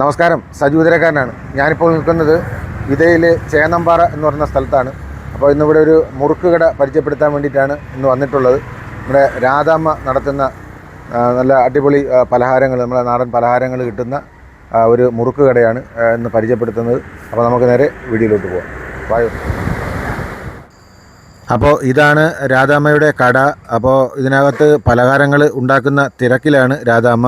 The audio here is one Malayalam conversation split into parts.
നമസ്കാരം. സജു ഉദരക്കാരനാണ്. ഞാനിപ്പോൾ നിൽക്കുന്നത് ഇതയിലെ ചേന്നമ്പാറ എന്ന് പറയുന്ന സ്ഥലത്താണ്. അപ്പോൾ ഇന്നിവിടെ ഒരു മുറുക്ക് കട പരിചയപ്പെടുത്താൻ വേണ്ടിയിട്ടാണ് ഇന്ന് വന്നിട്ടുള്ളത്. നമ്മുടെ രാധാമ്മ നടത്തുന്ന നല്ല അടിപൊളി പലഹാരങ്ങൾ നമ്മുടെ നാടൻ പലഹാരങ്ങൾ കിട്ടുന്ന ഒരു മുറുക്ക് കടയാണ് ആ, ഇന്ന് പരിചയപ്പെടുത്തുന്നത്. അപ്പോൾ നമുക്ക് നേരെ വീഡിയോയിലോട്ട് പോകാം വായു. അപ്പോൾ ഇതാണ് രാധാമ്മയുടെ കട. അപ്പോൾ ഇതിനകത്ത് പലഹാരങ്ങൾ ഉണ്ടാക്കുന്ന തിരക്കിലാണ് രാധാമ്മ.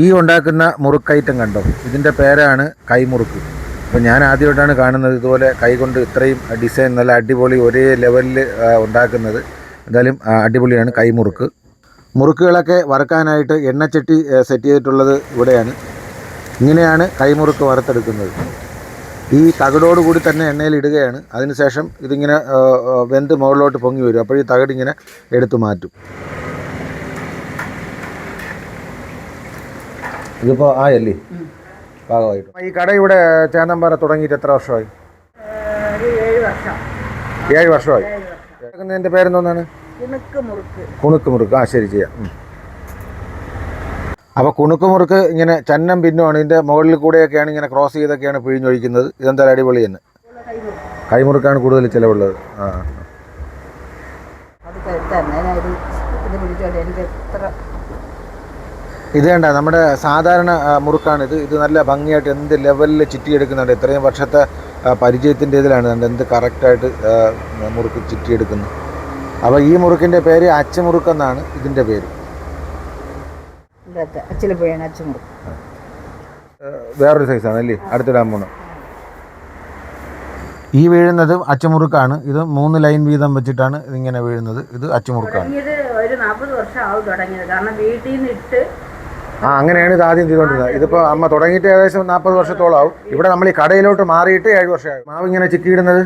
ഈ ഉണ്ടാക്കുന്ന മുറുക്കൈറ്റം കണ്ടോ? ഇതിന്റെ പേരാണ് കൈമുറുക്ക്. അപ്പോൾ ഞാൻ ആദ്യമായിട്ടാണ് കാണുന്നത് ഇതുപോലെ കൈകൊണ്ട് ഇത്രയും ഡിസൈൻ നല്ല അടിപൊളി ഒരേ ലെവലിൽ ഉണ്ടാക്കുന്നത്. എന്തായാലും അടിപൊളിയാണ് കൈമുറുക്ക്. മുറുക്കുകളൊക്കെ വറുക്കാനായിട്ട് എണ്ണച്ചട്ടി സെറ്റ് ചെയ്തിട്ടുള്ളത് ഇവിടെയാണ്. ഇങ്ങനെയാണ് കൈമുറുക്ക് വറുത്തെടുക്കുന്നത്. ഈ തകിടോട് കൂടി തന്നെ എണ്ണയിൽ ഇടുകയാണ്. അതിനുശേഷം ഇതിങ്ങനെ വെന്ത് മുകളിലോട്ട് പൊങ്ങി വരും. അപ്പോൾ ഈ തകിടിങ്ങനെ എടുത്തു മാറ്റും. ഇതിപ്പോൾ ആയല്ലേ? ഭാഗമായിട്ട് ഈ കട ഇവിടെ ചേന്നമ്പാറ തുടങ്ങിയിട്ട് എത്ര വർഷമായി? ഏഴ് വർഷം. ഏഴ് വർഷമായി. എന്റെ പേരെന്തോന്നാണ്? കുണുക്ക് മുറുക്ക്. കുണുക്ക് മുറുക്ക്. ആ ശരി ചെയ്യാം. അപ്പൊ അപ്പോൾ കുണുക്ക് മുറുക്ക് ഇങ്ങനെ ചന്നം പിന്നുമാണ്. ഇതിന്റെ മുകളിൽ കൂടെയൊക്കെയാണ് ഇങ്ങനെ ക്രോസ് ചെയ്തൊക്കെയാണ് പിഴിഞ്ഞൊഴിക്കുന്നത്. ഇതെന്തായാലും അടിപൊളി തന്നെ. കൈമുറുക്കാണ് കൂടുതൽ ചിലവുള്ളത്. ആ. അത് തന്നെ എനിക്ക് എത്ര ഇത് വേണ്ട നമ്മുടെ സാധാരണ മുറുക്കാണ് മുറുക്കാണിത്. ഇത് നല്ല ഭംഗിയായിട്ട് എന്ത് ലെവലിൽ ചിറ്റിയെടുക്കുന്നുണ്ട്. ഇത്രയും വർഷത്തെ പരിചയത്തിന്റെ ഇതിലാണ് കണ്ട് എന്ത് കറക്റ്റായിട്ട് മുറുക്ക് ചിറ്റിയെടുക്കുന്നു. അപ്പോൾ ഈ മുറുക്കിന്റെ പേര് അച്ചുമുറുക്കെന്നാണ് ഇതിന്റെ പേര്. വേറൊരു സൈസാണ് അല്ലേ? അടുത്തിടാൻ പോണം. ഈ വീഴുന്നത് അച്ചുമുറുക്കാണ്. ഇത് മൂന്ന് ലൈൻ വീതം വെച്ചിട്ടാണ് ഇതിങ്ങനെ വീഴുന്നത്. ഇത് അച്ചുമുറുക്കാണ്. ഇത് ഒരു നാൽപ്പത് വർഷം ആവും തുടങ്ങിയത്. കാരണം വീട്ടിൽ നിന്ന് ഇട്ട് ആ അങ്ങനെയാണ് ഇത് ആദ്യം ചെയ്തുകൊണ്ടിരുന്നത്. ഇതിപ്പോൾ അമ്മ തുടങ്ങിയിട്ട് ഏകദേശം നാൽപ്പത് വർഷത്തോളം ആവും ഇവിടെ നമ്മൾ ഈ കടയിലോട്ട് മാറിയിട്ട് ഏഴ് വർഷമായി. മാവ് ഇങ്ങനെ ചിക്കിയിടുന്നത്?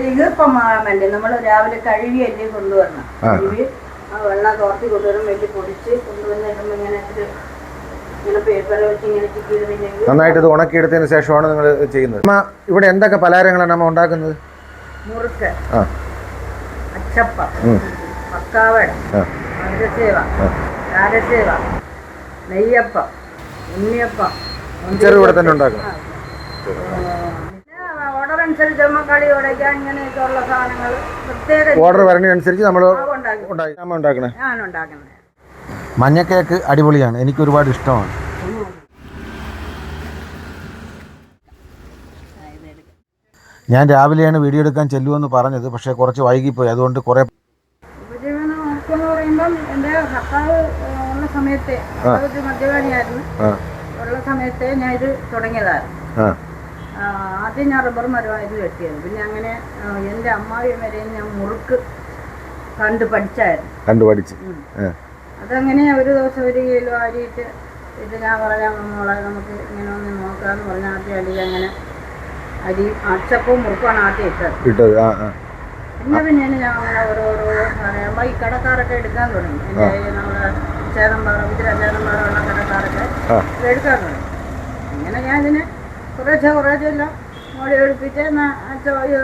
ഇടുന്നത് നമ്മൾ രാവിലെ കഴുകി അല്ലേ കൊണ്ടുവരണം. കഴുകി ആ വെള്ളം തോർത്തി കൊണ്ടുവരും വെട്ടി പൊടിച്ച് കൊണ്ടുവന്നിട്ടുമ്പോൾ ഇങ്ങനെ വെച്ച് നന്നായിട്ട് ഇത് ഉണക്കിയെടുത്തതിന് ശേഷമാണ് നിങ്ങൾ ചെയ്യുന്നത്. അമ്മ ഇവിടെ എന്തൊക്കെ പലഹാരങ്ങളാണ് അമ്മ ഉണ്ടാക്കുന്നത്? മുറുക്ക് ആ. അച്ചപ്പം. പക്കാവട സേവ മധുരസേവ കാരസേവ നെയ്യപ്പം ഉണ്ണിയപ്പം ഇവിടെ തന്നെ ഓർഡർ അനുസരിച്ച് കളി ഉടയ്ക്കാൻ ഇങ്ങനെയൊക്കെ ഉള്ള സാധനങ്ങൾ പ്രത്യേക ഓർഡർ വരുന്നതനുസരിച്ച് നമ്മൾ ഉണ്ടാക്കണേ. ഞാൻ ഉണ്ടാക്കുന്നത് മഞ്ഞ കേക്ക് അടിപൊളിയാണ്. എനിക്ക് ഒരുപാട് ഇഷ്ടമാണ്. ഞാൻ രാവിലെയാണ് വീഡിയോ എടുക്കാൻ ചെല്ലുമെന്ന് പറഞ്ഞത് പക്ഷേ കുറച്ച് വൈകിപ്പോയി. അതുകൊണ്ട് കുറേ എന്റെ ഭർത്താവ് ഉള്ള സമയത്തെ ഒരു മദ്യപാനിയായിരുന്നു. ഉള്ള സമയത്തെ ഞാൻ ഇത് തുടങ്ങിയതായിരുന്നു ആദ്യം ഞാൻ റബ്ബർ മരമായത് വെട്ടിയത് പിന്നെ അങ്ങനെ എന്റെ അമ്മാവി വരെയും ഞാൻ മുറുക്ക് കണ്ട് പഠിച്ചായിരുന്നു. കണ്ടു പഠിച്ചു. അതങ്ങനെ ഒരു ദിവസം ഒരു കിലോ അരിയിട്ട് ഇത് ഞാൻ പറഞ്ഞാൽ മോളെ നമുക്ക് ഇങ്ങനെ ഒന്ന് നോക്കാന്ന് പറഞ്ഞാൽ ആദ്യം അടി അങ്ങനെ അരി അച്ചപ്പവും മുറുക്കുമാണ് ആദ്യം ഇട്ടത്. ഇട്ടത്. പിന്നെ പിന്നെയാണ് ഞാൻ അങ്ങനെ ഓരോരോ സാധനം. ഈ കടക്കാരൊക്കെ എടുക്കാൻ തുടങ്ങി. എന്റെ ഈ നമ്മളെ ചേതമ്പാറ കുതിര ചേതമ്പാറയുള്ള കടക്കാരൊക്കെ ആ. ഇത് എടുക്കാൻ അങ്ങനെ ഞാൻ ഇതിനെ കുറേശ്ശെ കുറേശ്ശെ എല്ലാം മോളി എടുപ്പിച്ച്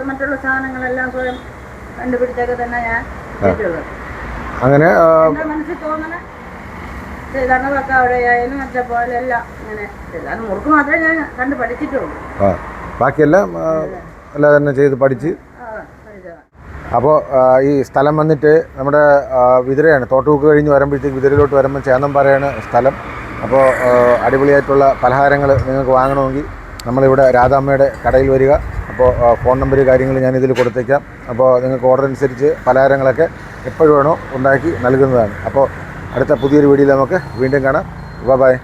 മറ്റുള്ള സാധനങ്ങളെല്ലാം സ്വയം കണ്ടുപിടിച്ചൊക്കെ തന്നെ ഞാൻ അങ്ങനെ മനസ്സിൽ തോന്നണ? ചെയ്താണ് പക്ക അവിടെയായാലും മറ്റേ പോലെ എല്ലാം ചെയ്താണ് മുറുക്ക് മാത്രമേ ഞാൻ കണ്ട് പഠിച്ചിട്ടുള്ളൂ. ബാക്കിയെല്ലാം എല്ലാം തന്നെ ചെയ്ത് പഠിച്ച്. അപ്പോൾ ഈ സ്ഥലം വന്നിട്ട് നമ്മുടെ വിതിരയാണ്. തോട്ടുമുക്ക് കഴിഞ്ഞ് വരുമ്പോഴത്തേക്ക് വിതിരയിലോട്ട് വരുമ്പോൾ ചേന്നമ്പാറയാണ് സ്ഥലം. അപ്പോൾ അടിപൊളിയായിട്ടുള്ള പലഹാരങ്ങൾ നിങ്ങൾക്ക് വാങ്ങണമെങ്കിൽ നമ്മളിവിടെ രാധാമ്മയുടെ കടയിൽ വരിക. അപ്പോൾ ഫോൺ നമ്പർ കാര്യങ്ങൾ ഞാനിതിൽ കൊടുത്തേക്കാം. അപ്പോൾ നിങ്ങൾക്ക് ഓർഡർ അനുസരിച്ച് പലഹാരങ്ങളൊക്കെ എപ്പോഴും വേണോ ഉണ്ടാക്കി നൽകുന്നതാണ്. അപ്പോൾ അടുത്ത പുതിയൊരു വീഡിയോയിൽ നമുക്ക് വീണ്ടും കാണാം. ബൈ.